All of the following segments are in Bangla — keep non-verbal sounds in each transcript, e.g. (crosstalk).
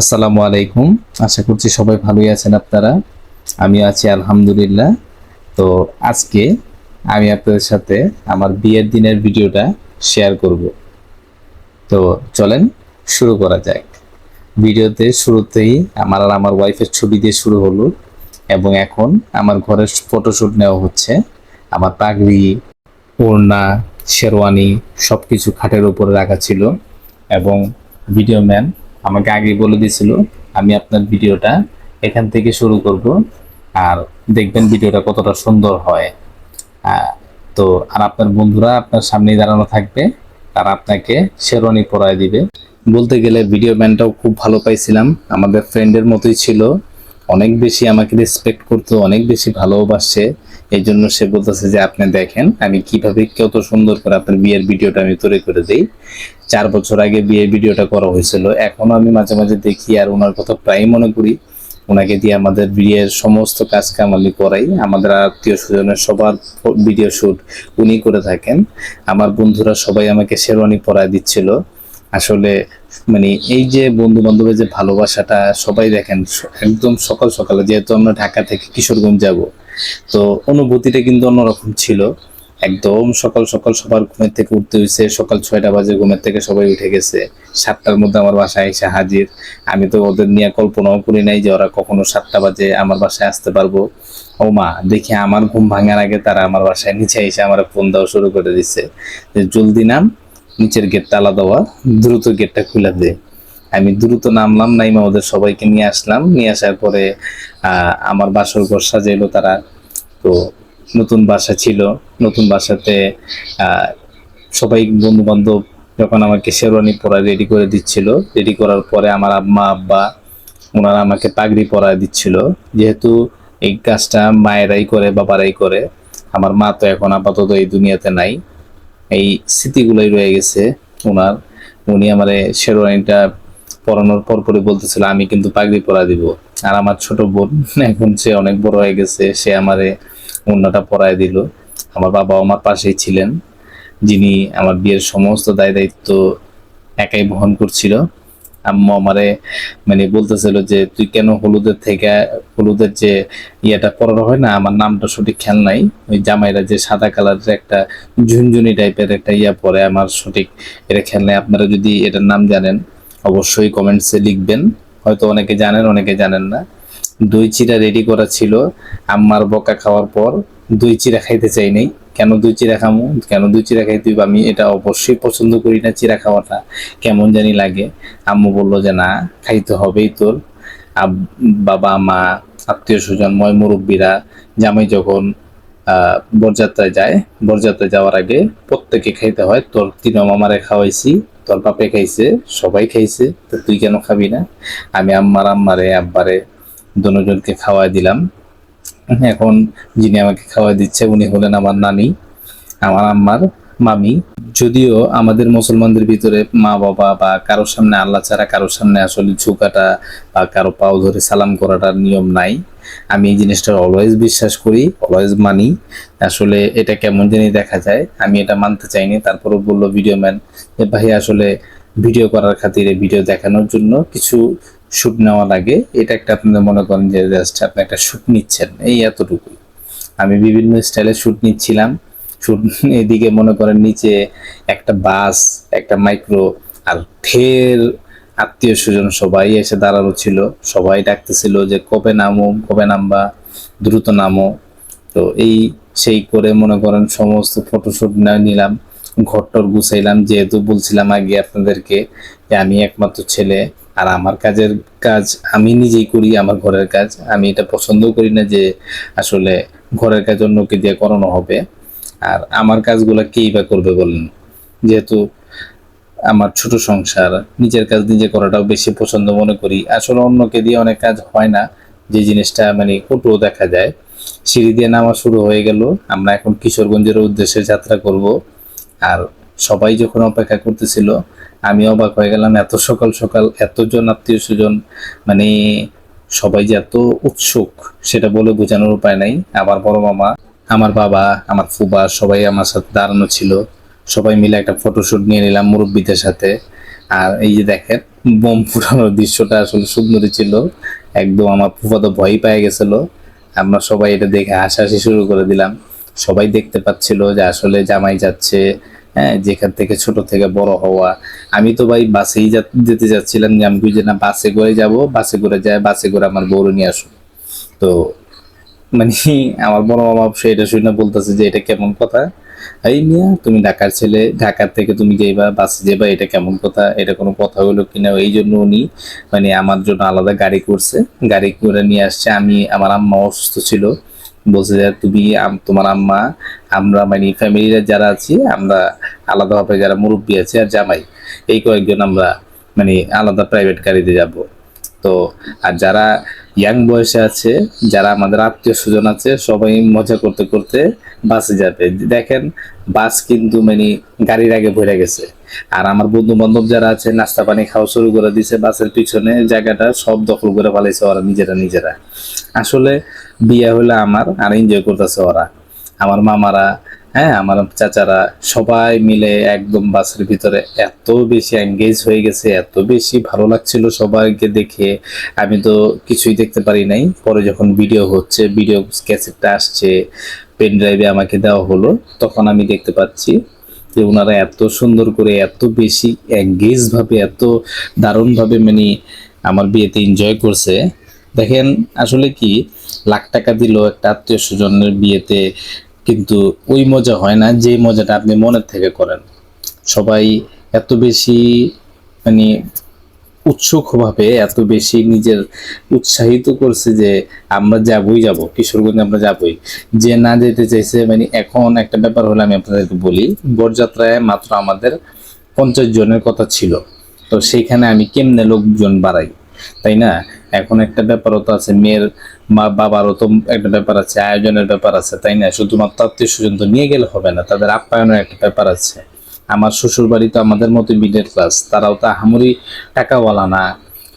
আসসালামু আলাইকুম। আশা করছি সবাই ভালোই আছেন আপনারা। আমি আছি আলহামদুলিল্লাহ। তো আজকে আমি আপনাদের সাথে আমার বিয়ের দিনের ভিডিওটা শেয়ার করব। তো চলেন শুরু করা যাক। ভিডিওতে শুরুতেই আমার আর আমার ওয়াইফের ছবি দিয়ে শুরু হলো এবং এখন আমার ঘরের ফটোশ্যুট নেওয়া হচ্ছে। আমার পাগড়ি, ওড়না, শেরওয়ানি সব কিছু খাটের উপরে রাখা ছিল এবং ভিডিও ম্যান আমাকে আগে বলে দিয়েছিল আমি আপনার ভিডিওটা এখান থেকে শুরু করব। আর দেখবেন ভিডিওটা কতটা সুন্দর হয়। তো, আর আপনার বন্ধুরা আপনার সামনে দাঁড়ানো থাকবে, তারা আপনাকে শেরওয়ানি পরায় দিবে। বলতে গেলে ভিডিও ম্যানটাও খুব ভালো পাইছিলাম। আমাদের ফ্রেন্ডের মতোই ছিল। অনেক বেশি আমাকে রেসপেক্ট করতো, অনেক বেশি ভালোবাসছে এই জন্য সে বলতেছে যে, আপনি দেখেন, আমি কীভাবে কত সুন্দর করে আপনার বিয়ের ভিডিওটা আমি তৈরি করে দিই। চার বছর আগে বিয়ের ভিডিওটা করা হয়েছিল। এখনও আমি মাঝে মাঝে দেখি আর ওনার কথা প্রায় মনে করি। ওনাকে দিয়ে আমাদের বিয়ের সমস্ত কাজ কাম আমি করাই। আমাদের আত্মীয় স্বজনের সবার ভিডিও শুট উনি করে থাকেন। আমার বন্ধুরা সবাই আমাকে শেরওয়ানি পরায় দিচ্ছিল। আসলে মানে এই যে বন্ধু বান্ধবের যে ভালোবাসাটা সবাই দেখেন, একদম সকাল সকালে, যেহেতু আমরা ঢাকা থেকে কিশোরগঞ্জ যাব, তো অনুভূতিটা কিন্তু অন্যরকম ছিল। একদম সকাল সকাল সবার ঘুমের থেকে উঠতে হয়েছে সকাল ছয়টা বাজে ঘুমের থেকে সবাই উঠে গেছে। সাতটার মধ্যে আমার বাসায় এসে হাজির। আমি তো ওদের নিয়ে কল্পনাও করি নাই যে ওরা কখনো সাতটা বাজে আমার বাসায় আসতে পারব। ও মা, দেখি আমার ঘুম ভাঙার আগে তারা আমার বাসায় নিচে এসে আমার ফোন দেওয়া শুরু করে দিচ্ছে যে, জলদি নাম নিচের গেট তালা দেওয়া দ্রুত গেটটা খুলে দে। আমি দ্রুত নামলাম, নাইমা ওদের সবাইকে নিয়ে আসলাম। নিয়ে আসার পরে আমার বাসর ঘর সাজাইলো তারা। তো নতুন বাসা ছিল। নতুন বাসাতে সবাই বন্ধু বান্ধব যখন আমাকে শেরওয়ানি পরা রেডি করে দিচ্ছিল। রেডি করার পরে আমার আম্মা, আব্বা, ওনারা আমাকে পাগড়ি পরায় দিচ্ছিল। যেহেতু এই কাজটা মায়েরাই করে, বাবারাই করে, আমার মা তো এখন আপাতত এই দুনিয়াতে নাই। এই স্মৃতিগুলোই রয়ে গেছে ওনার। উনি আমারে শেরওয়ানিটা পরানোর পর করে বলতেছিল, আমি কিন্তু পাগড়ি পরা দিব। আর আমার ছোট বোন, এখন সে অনেক বড় হয়ে গেছে, সে আমারে অন্যটা পরায় দিল। আমার বাবা আমার পাশেই ছিলেন, যিনি আমার বিয়ের সমস্ত দায় দায়িত্ব একাই বহন করছিল। আম্মু আমারে মানে বলতেছিল যে, তুই কেন হলুদের থেকে হলুদের যে ইয়েটা পরানো হয় না? আমার নামটা সঠিক খেয়াল নাই। ওই জামাইরা যে সাদা কালারের একটা ঝুনঝুনি টাইপের একটা ইয়া পরে, আমার সঠিক এটা খেয়াল নাই। আপনারা যদি এটার নাম জানেন, অবশ্যই কমেন্টসে লিখবেন। হয়তো অনেকে জানেন অনেকে জানেন না। দই চিরা রেডি করা ছিল। আম্মার বকা খাওয়ার পর দই চিরা খাইতে চাই নাই। কেন দই চিরা খামু? কেন দই চিরা খাইতে হইব? আমি এটা অবশ্যই পছন্দ করি না চিরা খাওয়াটা। কেমন জানি লাগে। আম্মু বলল যে, না, খাইতে হবেই তোর। বাবা, মা, আত্মীয় স্বজন ময় মুরব্বীরা, জামাই যখন বরযাত্রায় যায়, বরযাত্রায় যাওয়ার আগে প্রত্যেকে খাইতে হয়, তোর তিন মামারে খাওয়াইছি, তোর বাপে খাইছে, সবাই খাইছে, তো তুই কেন খাবি না? আমি আম্মার আম্মারে, আব্বারে, দুজনকে খাওয়াই দিলাম। এখন যিনি আমাকে খাওয়াই দিচ্ছে, উনি হলেন আমার নানি, আমার আম্মার মামি। যদিও আমাদের মুসলমানদের ভিতরে মা বাবা বা কারোর সামনে আল্লাহ ছাড়া কারোর সামনে আসলে ঝুঁকাটা বা কারও পাও ধরে সালাম করাটার নিয়ম নাই। আমি এই জিনিসটা অলওয়েজ বিশ্বাস করি অলওয়েজ মানি। আসলে এটা কেমন জানি দেখা যায়, আমি এটা মানতে চাইনি। তারপরও বলল ভিডিও ম্যান যে ভাই আসলে ভিডিও করার খাতিরে ভিডিও দেখানোর জন্য কিছু শুট নেওয়া লাগে এটা একটা আপনাদের মনে করেন যে জাস্ট আপনি একটা শুট নিচ্ছেন, এই এতটুকুই। আমি বিভিন্ন স্টাইলে শ্যুট নিচ্ছিলাম। শ্যুট এদিকে মনে করেন নিচে একটা বাস, একটা মাইক্রো আর ফের আত্মীয় স্বজন সবাই এসে দাঁড়ানো ছিল। সবাই ডাকতেছিল যে, কবে নামো? কবে নামবা? দ্রুত নামো। তো এই সেই করে মনে করেন সমস্ত ফটোশুট নিলাম। ঘরটর গুছাইলাম, যেহেতু বলছিলাম আগে আপনাদেরকে যে আমি একমাত্র ছেলে, আর আমার কাজের কাজ আমি নিজেই করি, আমার ঘরের কাজ। আমি এটা পছন্দ করি না যে আসলে ঘরের কাজ অন্যকে দিয়ে করানো হবে। আর আমার কাজগুলো কেই বা করবে বলেন? যেহেতু আমার ছোট সংসার, নিজের কাজ নিজে করাটাও বেশি পছন্দ মনে করি। আসলে অন্যকে দিয়ে অনেক কাজ হয় না, যে জিনিসটা মানে কটুও দেখা যায়। সিঁড়ি দিয়ে নামা শুরু হয়ে গেল, আমরা এখন কিশোরগঞ্জের উদ্দেশ্যে যাত্রা করব। আর সবাই যখন অপেক্ষা করতেছিল, আমি অবাক হয়ে গেলাম, এত সকাল সকাল এতজন আত্মীয় স্বজন মানে সবাই যে এত উৎসুক, সেটা বলে বোঝানোর উপায় নাই। আমার বড় মামা, আমার বাবা, আমার ফুবা সবাই আমার সাথে দাঁড়ানো ছিল। সবাই মিলে একটা ফটোশুট নিয়ে নিলাম মুরব্বীদের সাথে। আর এই যে দেখেন, বোম ফুটানোর দৃশ্যটা আসলে সুন্দরই ছিল। একদম আমার ফুফা তো ভয় পেয়ে গেছিল। আমরা সবাই এটা দেখে হাসাহাসি শুরু করে দিলাম। সবাই দেখতে পাচ্ছিল যে আসলে জামাই যাচ্ছে হ্যাঁ যেখান থেকে ছোট থেকে বড় হওয়া। আমি তো ভাই বাসেই যেতে যাচ্ছিলাম যে আমি বুঝি না, বাসে করে যাব, বাসে করে যায়, বাসে করে আমার বউরে নিয়ে আসুন তো মানে (laughs) আমার বড় মামা এটা শুনে বলতেছে যে এটা কেমন কথা? এই মিয়া, তুমি ঢাকার ছেলে, ঢাকার থেকে তুমি যেবা বাসে যেবা এটা কেমন কথা? এটা কোনো কথা হলো কিনা? এই জন্য উনি মানে আমার জন্য আলাদা গাড়ি করছে। গাড়ি করে নিয়ে আসছে। আমি, আমার আম্মা অসুস্থ ছিল। বলছে যে, তুমি তোমার আম্মা, আমরা মানে ফ্যামিলির যারা আছি, আমরা আলাদাভাবে যারা মুরব্বী আছে আর জামাই, এই কয়েকজন আমরা মানে আলাদা প্রাইভেট গাড়িতে যাব। তো, আর যারা ইয়াং বয়সে আছে, যারা আমাদের আত্মীয় স্বজন আছে, সবাই মজা করতে করতে বাসে যাবে। দেখেন, বাস কিন্তু মানে গাড়ির আগে ভরে গেছে। আর আমার বন্ধু বান্ধব যারা আছে, নাস্তা পানি খাওয়া শুরু করে দিছে, বাসের পিছনে জায়গাটা সব দখল করে ফেলাইছে ওরা, নিজেরা নিজেরা। আসলে বিয়ে হলে আমার আর এনজয় করতেছে ওরা। আমার মামারা হ্যাঁ আমার চাচারা সবাই মিলে একদম বাসের ভিতরে এত বেশি এঙ্গেজ হয়ে গেছে, এত বেশি ভালো লাগছিল সবাইকে দেখে। আমি তো কিছুই দেখতে পারি নাই। পরে যখন ভিডিও হচ্ছে ভিডিও ক্যাসেটটা আসছে পেন ড্রাইভে আমাকে দেওয়া হলো, তখন আমি দেখতে পাচ্ছি যে ওনারা এত সুন্দর করে, এত বেশি এঙ্গেজ ভাবে, এত দারুণভাবে মানে আমার বিয়েতে এনজয় করছে। দেখেন, আসলে কি, লাখ টাকা দিল একটা আত্মীয় স্বজনের বিয়েতে কিন্তু ওই মজা হয় না, যে মজাটা আপনি মনের থেকে করেন। সবাই এত বেশি মানে উৎসুকভাবে এত বেশি নিজের উৎসাহিত করছে যে আমরা যাবই যাব, কিশোরগঞ্জ আমরা যাবই। যে না যেতে চাইছে মানে এখন একটা ব্যাপার হলো, আমি আপনাদেরকে বলি, বরযাত্রায় মাত্র আমাদের পঞ্চাশ জনের কথা ছিল। তো সেইখানে আমি কেমনে লোকজন বাড়াই, তাই না? এখন একটা ব্যাপারও তো আছে, মেয়ের মা বাবারও তো একটা ব্যাপার আছে, আয়োজনের ব্যাপার আছে, তাই না? শুধুমাত্র আত্মীয় স্বজন তো নিয়ে গেলে হবে না, তাদের আপ্যায়নের একটা ব্যাপার আছে। আমার শ্বশুর বাড়ি তো আমাদের মতো মিডল ক্লাস তারাও তো আহামরি টাকাওয়ালা না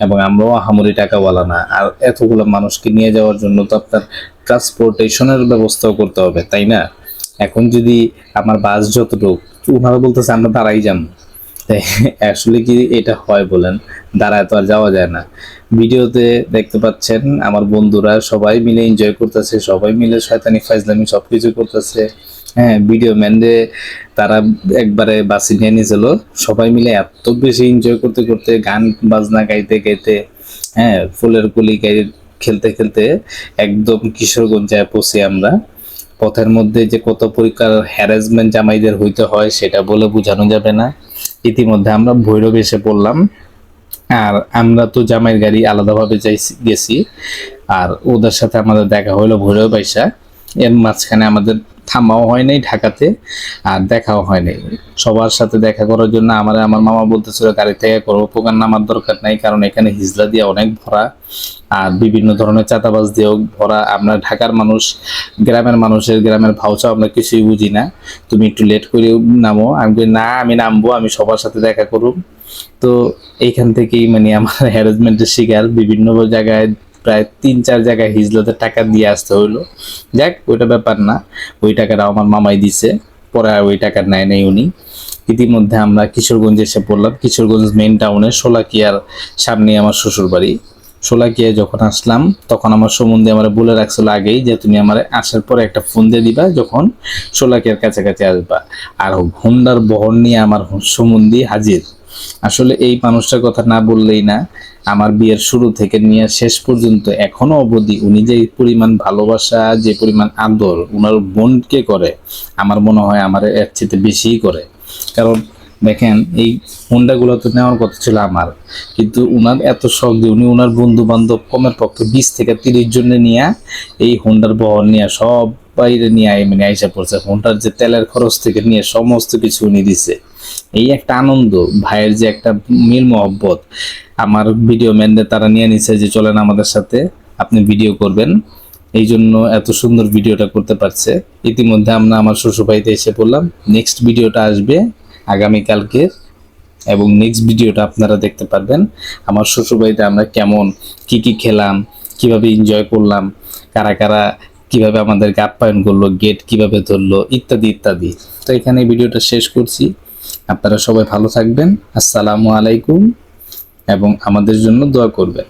এবং আমরাও আহামরি টাকাওয়ালা না। আর এতগুলো মানুষকে নিয়ে যাওয়ার জন্য তো আপনার ট্রান্সপোর্টেশনের ব্যবস্থাও করতে হবে, তাই না? এখন যদি আমার বাস যতটুকু ওনারা বলতেছে আমরা দাঁড়াই যাম তাই আসলে কি এটা হয় বলেন? দাঁড়ায় তো আর যাওয়া যায় না। ভিডিওতে দেখতে পাচ্ছেন আমার বন্ধুরা সবাই মিলে এনজয় করতেছে, সবাই মিলে শয়তানি ফাইজলামি সবকিছু করতেছে। হ্যাঁ ভিডিও ম্যানরে তারা একবারে বাসি নিয়ে নিয়েছিল সবাই মিলে এত বেশি এনজয় করতে করতে, গান বাজনা গাইতে গাইতে হ্যাঁ ফুলের কুলি গাই খেলতে খেলতে একদম কিশোরগঞ্জায় পৌঁছি আমরা। পথের মধ্যে যে কত পরিকার হ্যারাসমেন্ট জামাইদের হইতে হয় সেটা বলে বোঝানো যাবে না। ইতিমধ্যে আমরা ভৈরব এসে পড়লাম। আর আমরা তো জামাইয়ের গাড়ি আলাদাভাবে যাইছি, গেছি। আর ওদের সাথে আমাদের দেখা হলো ভৈরব বাইসা এর মাঝখানে আমাদের থামাও হয় নাই ঢাকাতে, আর দেখাও হয় নাই। সবার সাথে দেখা করার জন্য আমার আমার মামা বলতেছিল, গাড়ি থেকে করব পোকার নামার দরকার নাই, কারণ এখানে হিজলা দিয়ে অনেক ভরা। আর বিভিন্ন ধরনের চাতাবাজ দিয়েও ভরা আমরা ঢাকার মানুষ, গ্রামের মানুষের গ্রামের ভাউচাও আমরা কিছুই বুঝি না। তুমি একটু লেট করে নামো। আমি না, আমি নামবো, আমি সবার সাথে দেখা করুম। তো এইখান থেকেই মানে আমার (laughs) হ্যারাসমেন্টের শিকার। বিভিন্ন জায়গায় প্রায় তিন, চার জায়গায় হিজলাতে টাকা দিয়ে আসতে হইল। যাক, ওইটা ব্যাপার না। ওই টাকাটা আমার মামাই দিছে। পরে ওই টাকা নেয় নেই উনি। ইতিমধ্যে আমরা কিশোরগঞ্জে এসে পড়লাম। কিশোরগঞ্জ মেন টাউনে সোলাকিয়ার সামনে আমার শ্বশুর বাড়ি সোলাকিয়ায় যখন আসলাম, তখন আমার সম্বন্ধে আমার বলে রাখছিল আগেই যে তুমি আমার আসার পরে একটা ফোন দিয়ে দিবা যখন সোলাকিয়ার কাছাকাছি আসবা। আর হোন্ডার বহন নিয়ে আমার সম্বন্ধী হাজির। আসলে এই মানুষটার কথা না বললেই না, আমার বিয়ের শুরু থেকে নিয়ে শেষ পর্যন্ত এখনও অবধি উনি যে পরিমাণ ভালোবাসা, যে পরিমাণ আদর উনার বোনকে করে, আমার মনে হয় আমার এর চেয়ে বেশিই করে। কারণ দেখেন, এই হুন্ডাগুলো তো নেওয়ার কথা ছিল আমার। কিন্তু উনার এত শখ দিয়ে উনি উনার বন্ধু বান্ধব কমের পক্ষে বিশ থেকে তিরিশ জনে নিয়ে এই হুন্ডার বহন নিয়ে সব বাইরে নিয়ে আই মানে আইসা পড়ছে। হুন্ডার যে তেলের খরচ থেকে নিয়ে সমস্ত কিছু উনি দিছে। এই একটা আনন্দ, ভাইয়ের যে একটা মিল মহব্বত। আমার ভিডিও ম্যানদের তারা নিয়ে নিছে যে, চলেন আমাদের সাথে, আপনি ভিডিও করবেন। এই জন্য এত সুন্দর ভিডিওটা করতে পারছে। ইতিমধ্যে আমরা আমার শ্বশুরবাড়িতে এসে পড়লাম। নেক্সট ভিডিওটা আসবে আগামীকালকে এবং নেক্সট ভিডিওটা আপনারা দেখতে পারবেন। আমার শ্বশুরবাড়িতে আমরা কেমন, কি কি খেলাম, কীভাবে এনজয় করলাম, কারা কারা কীভাবে আমাদেরকে আপ্যায়ন করল গেট কীভাবে ধরলো, ইত্যাদি ইত্যাদি। তো এখানে ভিডিওটা শেষ করছি। আপনারা সবাই ভালো থাকবেন। আসসালামু আলাইকুম এবং আমাদের জন্য দোয়া করবেন।